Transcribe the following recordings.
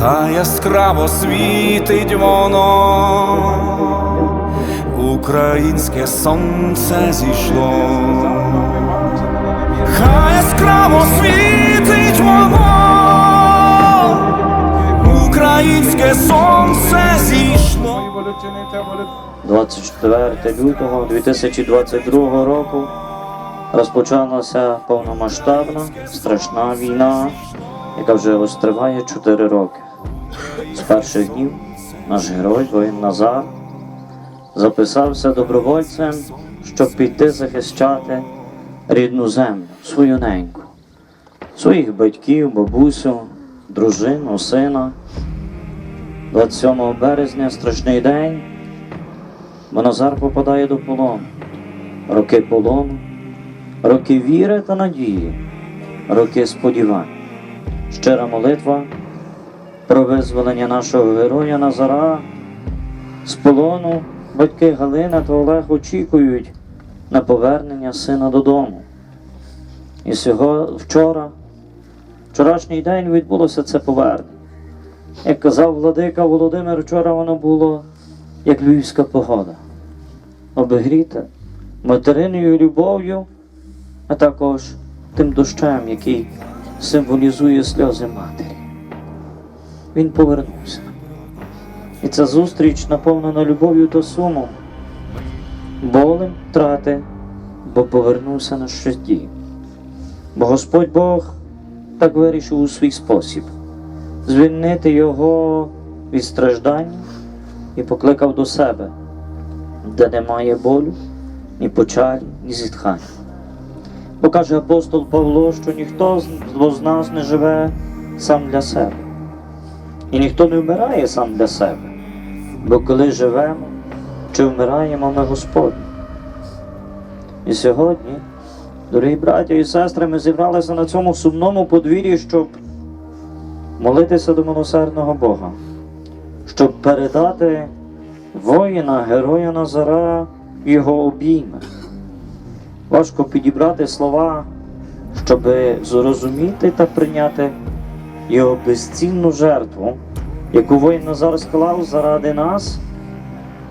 хай яскраво світить воно, українське сонце зійшло, хай яскраво світить воно, українське сонце зійшло. 24 лютого 2022 року розпочалася повномасштабна страшна війна, яка вже ось триває 4 роки. З перших днів наш герой воїн Назар записався добровольцем, щоб піти захищати рідну землю, свою неньку, своїх батьків, бабусю, дружину, сина. 27 березня страшний день. Бо Назар попадає до полону. Роки полону, роки віри та надії, роки сподівань. Щира молитва про визволення нашого героя Назара з полону батьки Галина та Олег очікують на повернення сина додому. І сього, вчора, вчорашній день відбулося це повернення. Як казав владика Володимир, вчора воно було як львівська погода, обігріта материною любов'ю, а також тим дощем, який символізує сльози матері. Він повернувся. І ця зустріч наповнена любов'ю та сумом, болем втрати, бо повернувся на щасті. Бо Господь Бог так вирішив у свій спосіб звільнити його від страждання і покликав до себе, де немає болю, ні печалі, ні зітхання. Бо каже апостол Павло, що ніхто з нас не живе сам для себе, і ніхто не вмирає сам для себе, бо коли живемо чи вмираємо ми Господні. І сьогодні, дорогі браття і сестри, ми зібралися на цьому сумному подвір'ї, щоб молитися до милосердного Бога, щоб передати воїна, героя Назара його обійми. Важко підібрати слова, щоб зрозуміти та прийняти його безцінну жертву, яку воїн Назар склав заради нас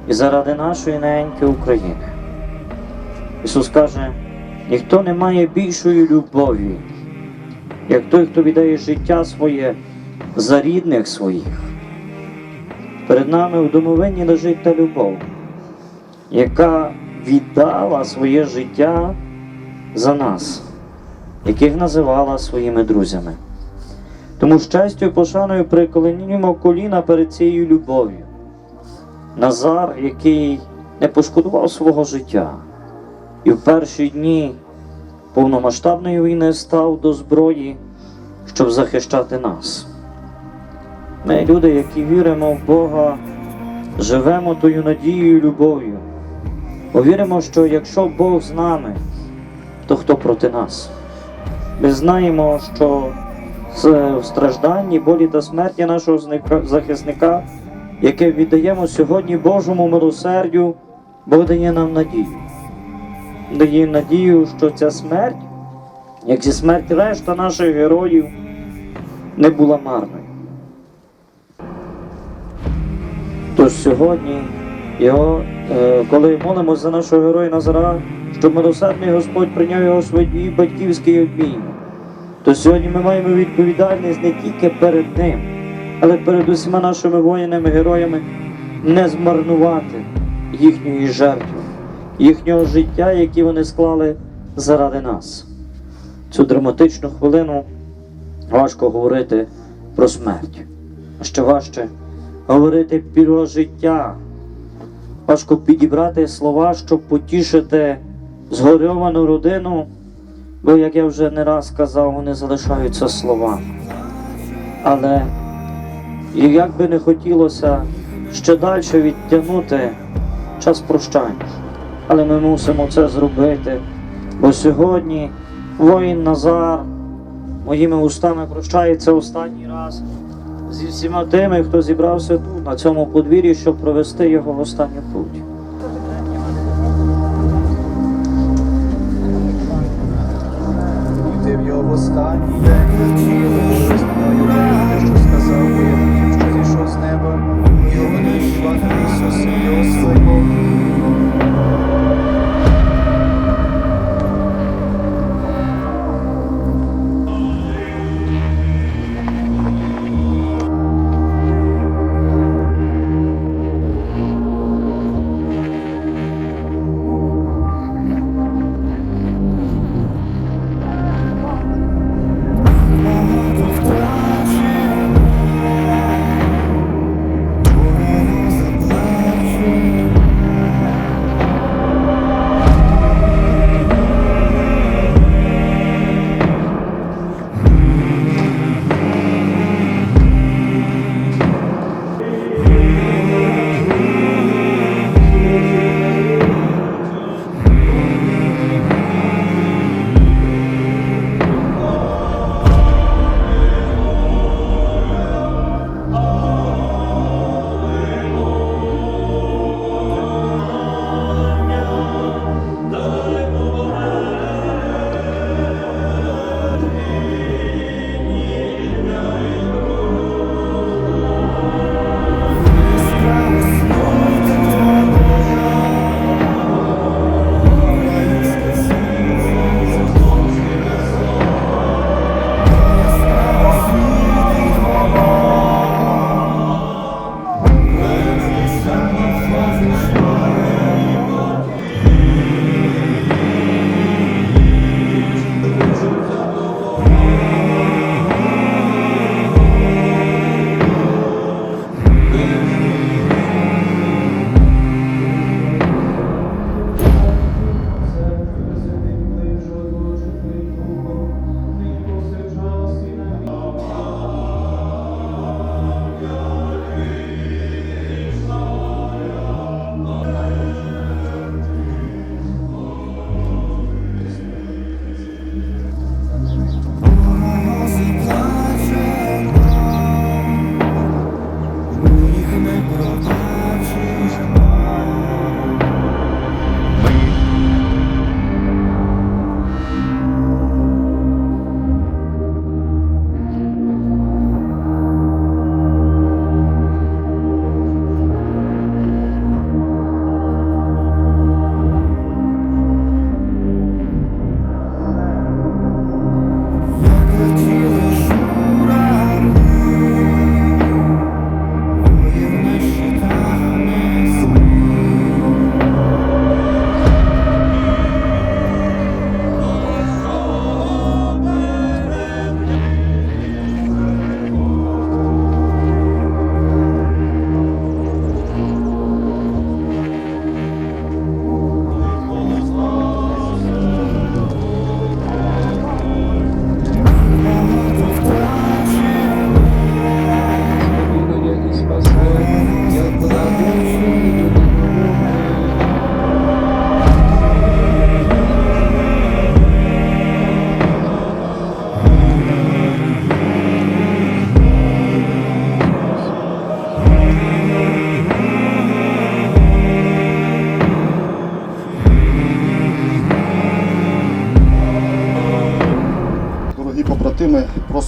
і заради нашої неньки України. Ісус каже, ніхто не має більшої любові, як той, хто віддає життя своє за рідних своїх. Перед нами в домовині лежить та любов, яка віддала своє життя за нас, яких називала своїми друзями. Тому з честю і пошаною приклонімо коліна перед цією любов'ю. Назар, який не пошкодував свого життя, і в перші дні повномасштабної війни став до зброї, щоб захищати нас. Ми, люди, які віримо в Бога, живемо тою надією і любов'ю. Повіримо, що якщо Бог з нами, то хто проти нас? Ми знаємо, що в стражданні, болі та смерті нашого захисника, яке віддаємо сьогодні Божому милосердю, Бог дає нам надію. Дає надію, що ця смерть, як і смерть решта наших героїв, не була марною. Тож сьогодні, його, е, коли молимося за нашого героя Назара, щоб милосердний Господь прийняв його в свій батьківський обмін, то сьогодні ми маємо відповідальність не тільки перед ним, але перед усіма нашими воїнами, героями не змарнувати їхньої жертви, їхнього життя, яке вони склали заради нас. Цю драматичну хвилину важко говорити про смерть. А ще важче говорити про життя. Важко підібрати слова, щоб потішити згорьовану родину, бо, як я вже не раз казав, вони залишаються словами. Але як би не хотілося ще далі відтягнути час прощання. Але ми мусимо це зробити, бо сьогодні воїн Назар моїми устами прощається останній раз зі всіма тими, хто зібрався тут, на цьому подвір'ї, щоб провести його в останню путь. В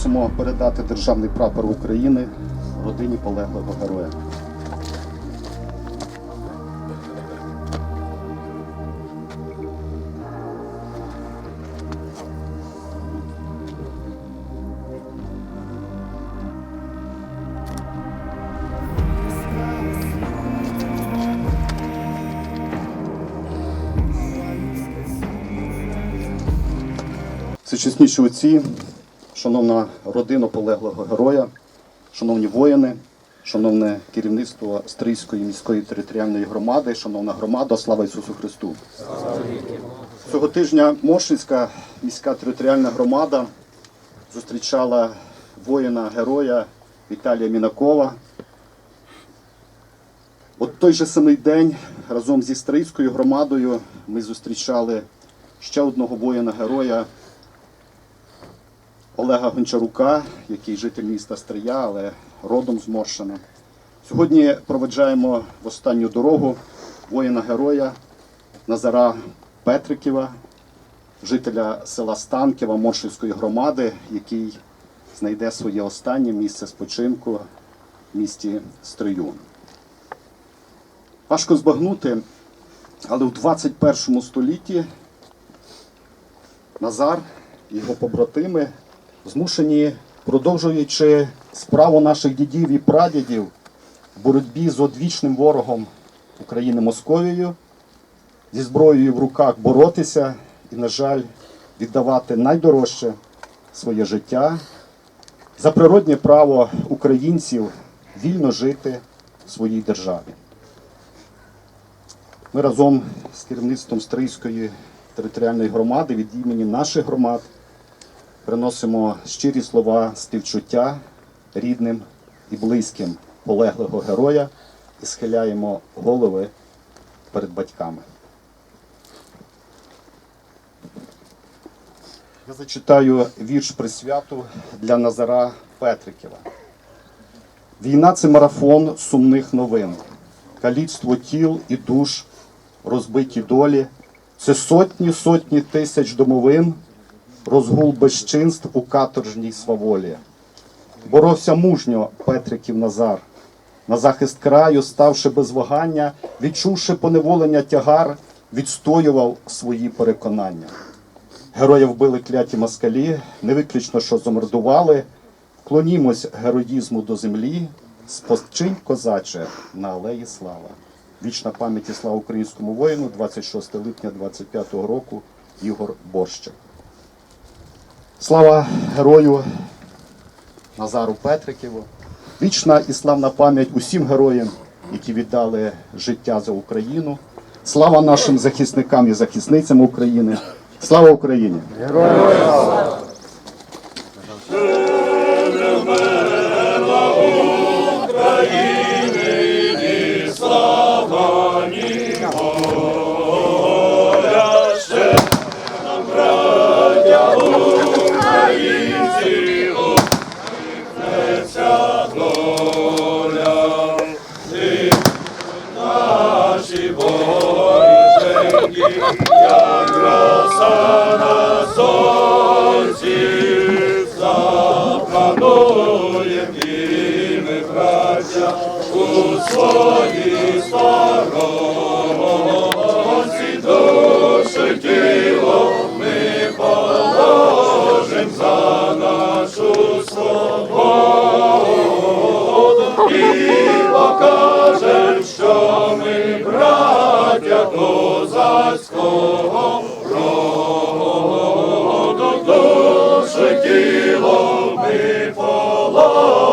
просимо передати державний прапор України родині полеглого героя. Всечесніші отці, шановна родина полеглого героя, шановні воїни, шановне керівництво Стрийської міської територіальної громади, шановна громада, слава Ісусу Христу! Цього тижня Мошинська міська територіальна громада зустрічала воїна-героя Віталія Мінакова. От той же самий день разом зі Стрийською громадою ми зустрічали ще одного воїна-героя Олега Гончарука, який житель міста Стрия, але родом з Моршина. Сьогодні проведжаємо в останню дорогу воїна-героя Назара Петриківа, жителя села Станківа Моршинської громади, який знайде своє останнє місце спочинку в місті Стрию. Важко збагнути, але в 21 столітті Назар і його побратими змушені, продовжуючи справу наших дідів і прадідів в боротьбі з одвічним ворогом України Московією, зі зброєю в руках боротися і, на жаль, віддавати найдорожче своє життя за природнє право українців вільно жити в своїй державі. Ми разом з керівництвом Стрийської територіальної громади від імені наших громад приносимо щирі слова співчуття рідним і близьким полеглого героя і схиляємо голови перед батьками. Я зачитаю вірш присвяту для Назара Петриківа. Війна це марафон сумних новин, каліцтво тіл і душ, розбиті долі. Це сотні сотні тисяч домовин, розгул безчинств у каторжній сваволі. Боровся мужньо Петриків Назар, на захист краю, ставши без вагання, відчувши поневолення тягар, відстоював свої переконання. Героя вбили кляті москалі, не виключно, що замордували. Клонімось героїзму до землі, спочинь козаче на алеї слава. Вічна пам'ять і слава українському воїну, 26 липня 25-го року, Ігор Борщик. Слава герою Назару Петриківу. Вічна і славна пам'ять усім героям, які віддали життя за Україну. Слава нашим захисникам і захисницям України. Слава Україні! наше тіло ми пола.